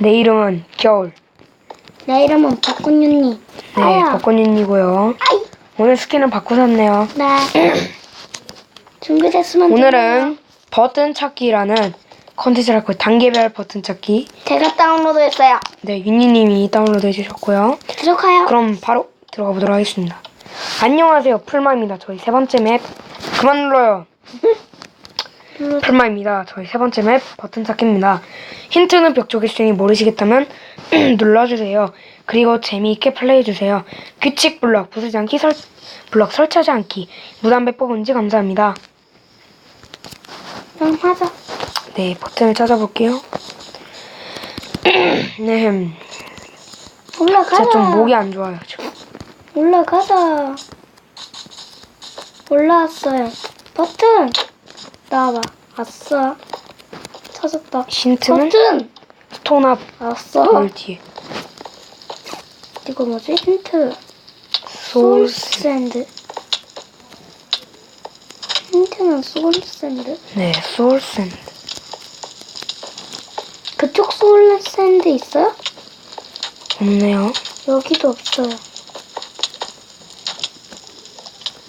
내 이름은 겨울. 내 이름은 박군윤니. 네, 아야. 벚꽃님이고요. 아이. 오늘 스킨을 바꾸셨네요. 네. 준비됐으면 오늘은 버튼 찾기라는 컨텐츠를 할 거예요. 단계별 버튼 찾기. 제가 다운로드했어요. 네, 윤니님이 다운로드 해주셨고요. 들어가요. 그럼 바로 들어가 보도록 하겠습니다. 안녕하세요, 풀마입니다. 저희 세 번째 맵 그만 눌러요. 풀마입니다. 저희 세 번째 맵 버튼 찾기입니다. 힌트는 벽 쪽에 있으니 모르시겠다면 눌러주세요. 그리고 재미있게 플레이해주세요. 규칙 블럭 부수지 않기 설 블럭 설치하지 않기 무단배 뽑은 지 감사합니다. 그럼 하자. 네, 버튼을 찾아볼게요. 네, 올라가자. 제가 좀 목이 안 좋아요. 지금. 올라가자. 올라왔어요. 버튼. 나와봐. 아싸. 찾았다. 힌트는 버튼. 스톤 앞 아싸. 돌 뒤에 이거 뭐지? 힌트. 소울 소울샌드. 힌트는 소울샌드. 네, 소울샌드. 그쪽 소울샌드 있어요? 없네요. 여기도 없어요.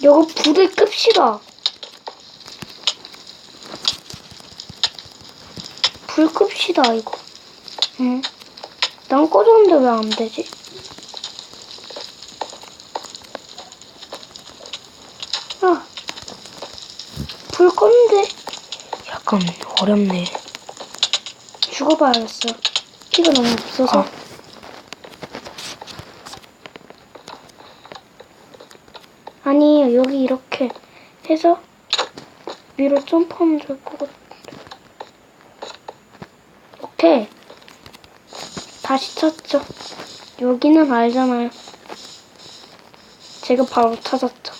이거 불을 끕시다. 불 끕시다, 이거. 응. 난 꺼졌는데 왜 안 되지? 아. 불 껐는데 약간 어렵네. 죽어봐야겠어. 피가 너무 없어서. 아. 아니 여기 이렇게 해서 위로 점프하면 될것 같아. 오케이. 다시 찾죠. 여기는 알잖아요. 제가 바로 찾았죠.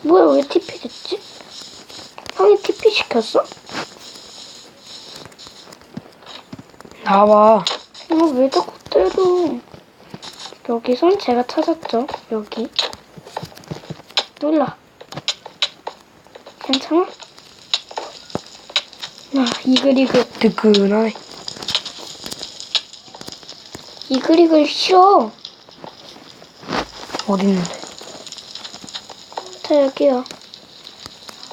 뭐야 왜 TP 됐지? 형이 TP 시켰어? 나와. 이거 왜 자꾸 때려? 여기선 제가 찾았죠. 여기. 놀라. 괜찮아? 아, 이글이글. 뜨끈하네. 이글이글 싫어. 어딨는데? 자, 여기요.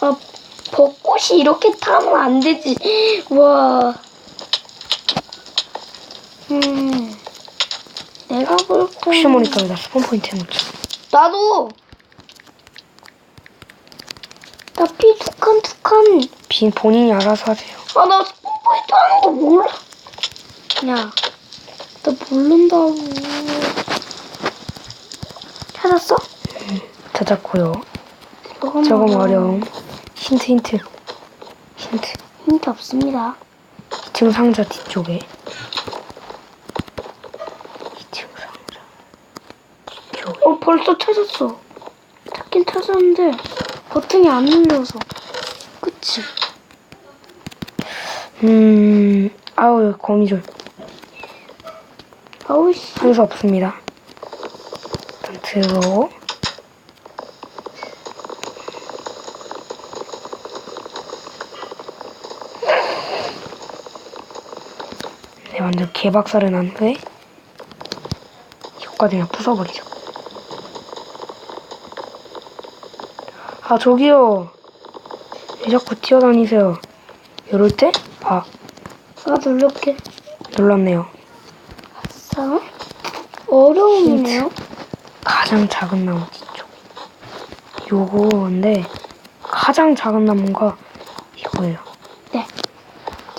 아, 벚꽃이 이렇게 타면 안 되지. 와. 음. 내가 볼까? 혹시 모르니까 여기다 스폰 포인트 해놓자. 나도. 나 피 두 칸 두 칸. 빈 본인이 알아서 하세요. 아, 나 스포포인트 하는 거 몰라. 야, 나 모른다고. 찾았어? 찾았고요. 저거 조금 뭐야? 어려움. 힌트 힌트. 힌트. 힌트 없습니다. 2층 상자 뒤쪽에. 2층 상자. 뒤쪽에. 어, 벌써 찾았어. 찾긴 찾았는데, 버튼이 안 눌려서. 그치? 음, 아우, 거미줄. 아우씨. 한수 없습니다. 일단 들어. 네, 완전 개박살을 난 후에 이것까지 그냥 부숴버리죠. 아, 저기요. 왜 자꾸 뛰어다니세요? 이럴 때? 아, 아, 누를게. 눌렀네요. 아싸. 어려움이네요. 가장 작은 나무 뒤쪽. 요거인데 가장 작은 나무가 이거예요. 네.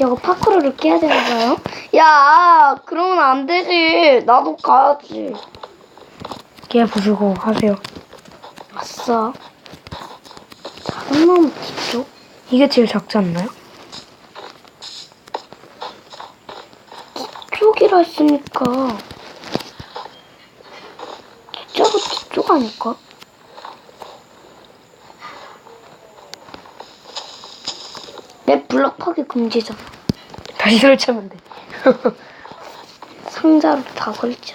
이거 파크로를 깨야 되는 거예요? 야, 그러면 안 되지. 나도 가야지. 깨 부수고 하세요. 아싸. 작은 나무 뒤쪽? 이게 제일 작지 않나요? 했으니까. 뒤쪽은 뒤쪽 아닐까? 내 블럭 파기 금지잖아. 다시 설치하면 돼. 상자로 다 걸자.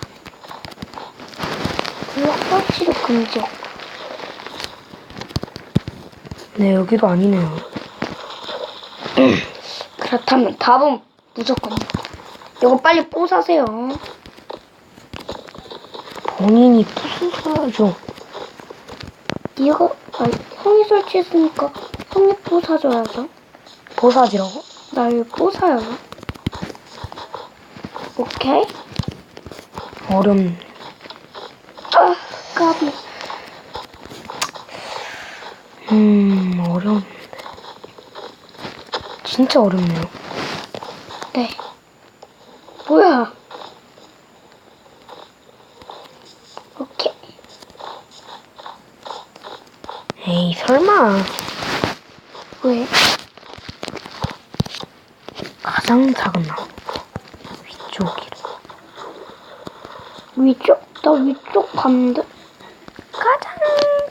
블럭 설치도 금지. 네 여기도 아니네요. 그렇다면 답은 무조건 이거 빨리 부사세요. 본인이 부수셔야죠. 이거 아, 형이 설치했으니까 형이 부사줘야죠. 보사지라고? 날 부사요. 오케이? 어렵네. 아, 까비. 음, 어려운데. 진짜 어렵네요. 네. 뭐야? 오케이. 에이, 설마. 왜? 가장 작은 나무. 위쪽이라. 위쪽? 나 위쪽 봤는데? 가장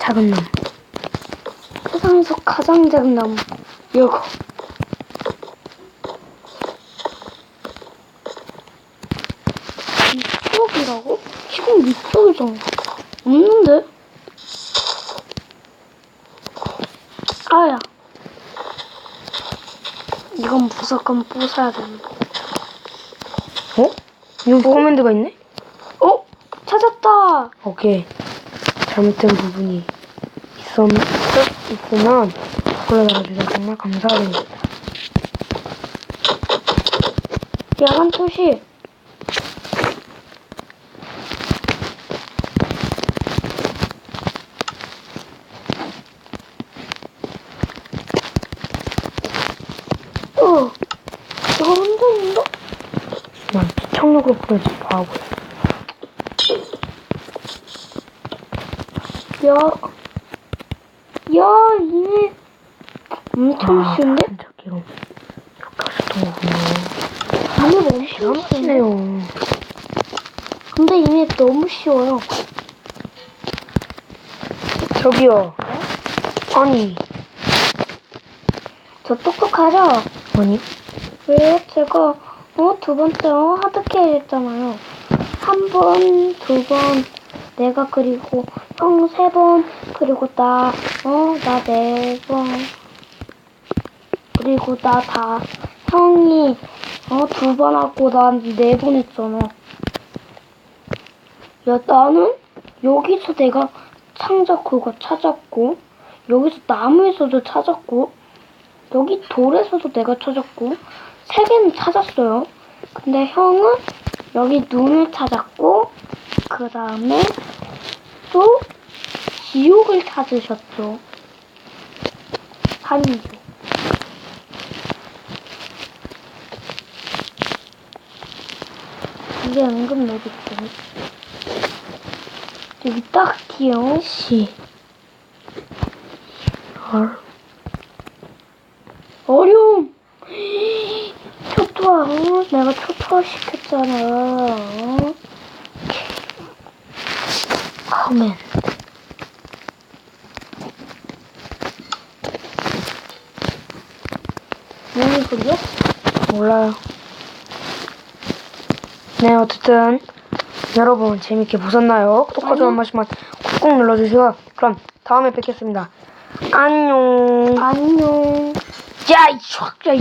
작은 나무. 세상에서 가장 작은 나무. 이거. 위쪽이라고? 지금 위쪽이잖아. 없는데? 아야. 이건 무조건 부숴야 된다. 어? 여기 코맨드가 있네? 어? 찾았다! 오케이. 잘못된 부분이 있었, 댓글로 달아주셔서 정말 감사드립니다. 야간 투시. 어, 이거 흔들린다? 난 보내지 바보. 야, 야, 이미 엄청 쉬운데? 진짜 기로 이렇게 하셨던 거구나. 이미 엄청 쉬운데? 시네요. 근데 이미 너무 쉬워요. 저기요. 아니, 저 똑똑하죠? 아니, 왜 제가 어 두 번째 어 하드캐리 했잖아요. 한 번, 두 번, 내가 그리고 형 세 번, 그리고 나 어 나 네 번, 그리고 나 다 형이 어 두 번 하고 난 네 번 했잖아. 야 나는 여기서 내가 상자 그거 찾았고 여기서 나무에서도 찾았고 여기 돌에서도 내가 찾았고 세 개는 찾았어요. 근데 형은 여기 눈을 찾았고 그 다음에 또 지옥을 찾으셨죠. 한지옥. 이게 은근 매력죠. 여기 딱이요. 시, 열, 어려움. 초토화. 어? 내가 초토화 시켰잖아. 어? 커맨. 무슨 소리야? 몰라요. 네, 어쨌든 여러분 재밌게 보셨나요? 구독과 좋아요 한 번씩만 꾹꾹 눌러주시고요. 그럼 다음에 뵙겠습니다. 안녕. 안녕. 야, 이 촥, 야, 이